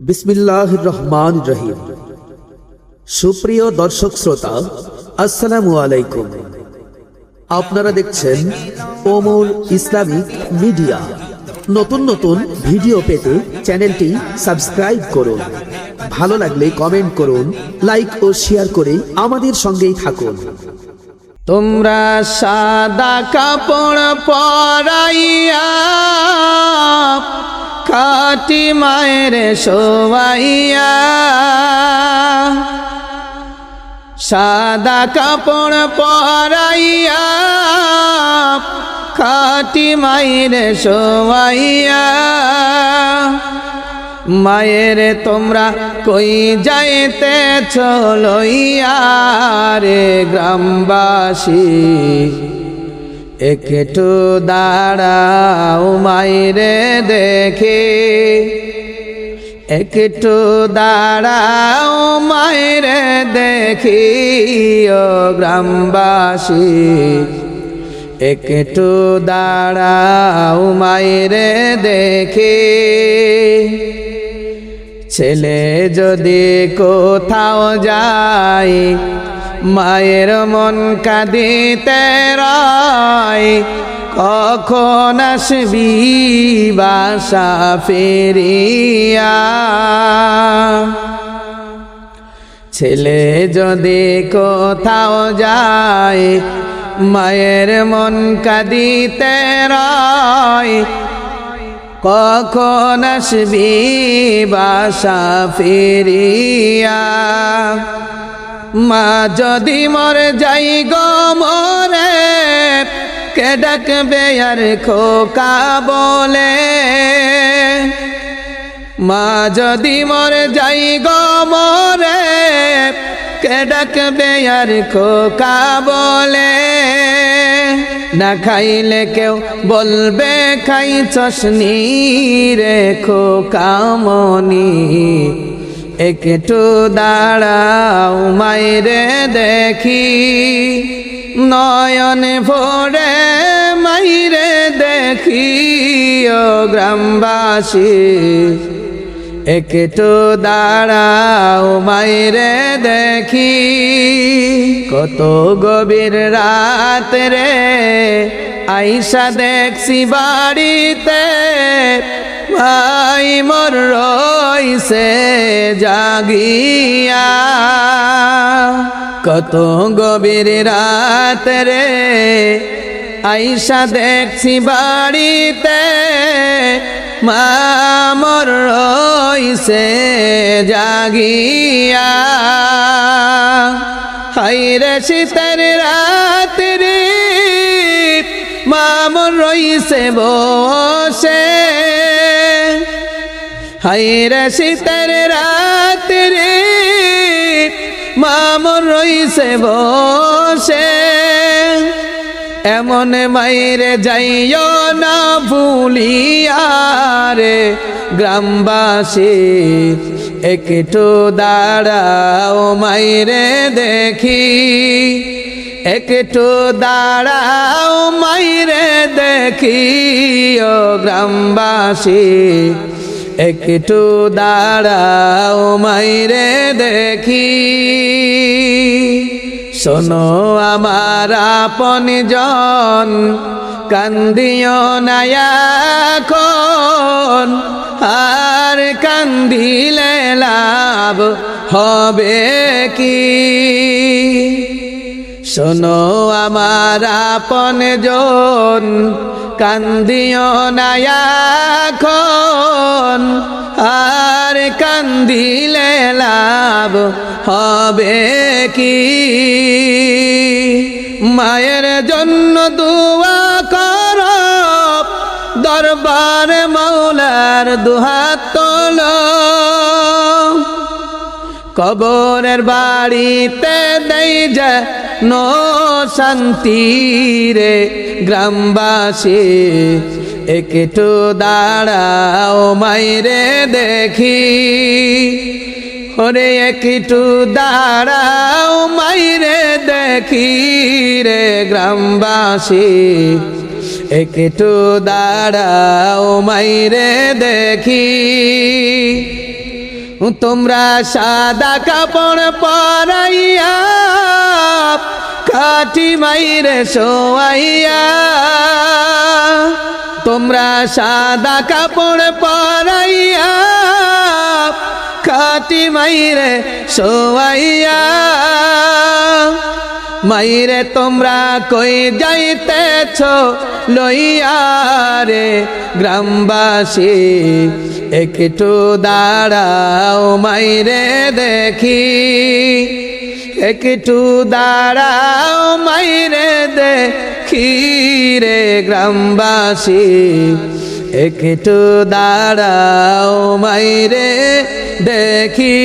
বিসমিল্লাহ রহমান রহিম। সুপ্রিয় দর্শক শ্রোতা, আসসালামু আলাইকুম। আপনারা দেখছেন ওমর ইসলামিক মিডিয়া। নতুন নতুন ভিডিও পেতে চ্যানেলটি সাবস্ক্রাইব করুন। ভালো লাগলে কমেন্ট করুন, লাইক ও শেয়ার করে আমাদের সঙ্গেই থাকুন। তোমরা সাদা কাপড় পরাইয়া খাটি মায়ের শোয়াইয়া সাদা কাপড় পরাইয়া খাটি মায়ের শোয়াইয়া মায়ের তোমরা কই যাইতে চলইয়া রে গ্রামবাসী? একটু দাঁড়াও মায়েরে দেখে। একটু দাঁড়াও মায়েরে দেখি, ও গ্রামবাসী। একটু দাঁড়াও মায়েরে দেখে। ছেলে যদি কোথাও যায় মায়ের মন কাঁদিতে রয় কখন আসবি বাসা ফেরিয়া? ছেলে যদি কোথাও যায়, মায়ের মন কাঁদিতে রয় কখন আসবি বাসা ফিরিয়া? মা যদি মর যাই গো মরে, কে ডাকবে আর খোকা বলে? মা যদি মর যাই গো মরে, কে ডাকবে আর খোকা বলে? না খাইলে কেউ বলবে খাই চশনি রে খোকামনি একটু দাঁড়াও, মাইরে দেখি। নয়ন ভোরে মাইরে দেখি, ও গ্রামবাসী। একটু দাঁড়াও, মাইরে দেখি। কত গভীর রাত রে আইসা দেখছি বাড়িতে। ভাই মোর রইছে জাগিয়া। কত গভীর রাত রে আইসা দেখছি বাড়িতে মামর রইছে জাগিয়া। হাইরে শীতের রাত্রি মামর রইছে বসে। হাইরে শীতের রাত্রি মামর রইছে বসে। এমন মাইরে যাইও না ভুলিয়া রে গ্রামবাসী, একটু দাঁড়াও মাইরে দেখি। একটু দাঁড়াও মাইরে দেখি, ও গ্রামবাসী একটু দাঁড়াও মাইরে দেখি। শোনো আমার আপন জন, কান্দিও নায়াখন আর কান্দিলে লাভ হবে কি? শোনো আমার আপন জন, কান্দিও নায়াখন আর কান্দিলে লাভ হবে কি? মায়ের জন্য দুয়া কর, দরবার মৌলার দুহাত তোল। কবরের বাড়িতে দেই যা নো শান্তি রে গ্রামবাসী, একটু দাঁড়াও মাইরে দেখি। ওরে একটু দাঁড়াও মাইরে দেখি রে গ্রামবাসী, একটু দাঁড়াও মাইরে দেখি। তোমরা সাদা কাপড় পরাইয়া, কাঠি মাইরে শোয়াইয়া, তোমরা সাদা কাপড় পরাইয়া কাটি মাইরে শোয়াইয়া, মাইরে তোমরা কই যাইতেছ লইয়া রে গ্রামবাসী? একটু দাঁড়াও মাইরে দেখি। একটু দাঁড়াও মাইরে দেখি রে গ্রামবাসী। একটু দাঁড়াও মাইরে দেখি।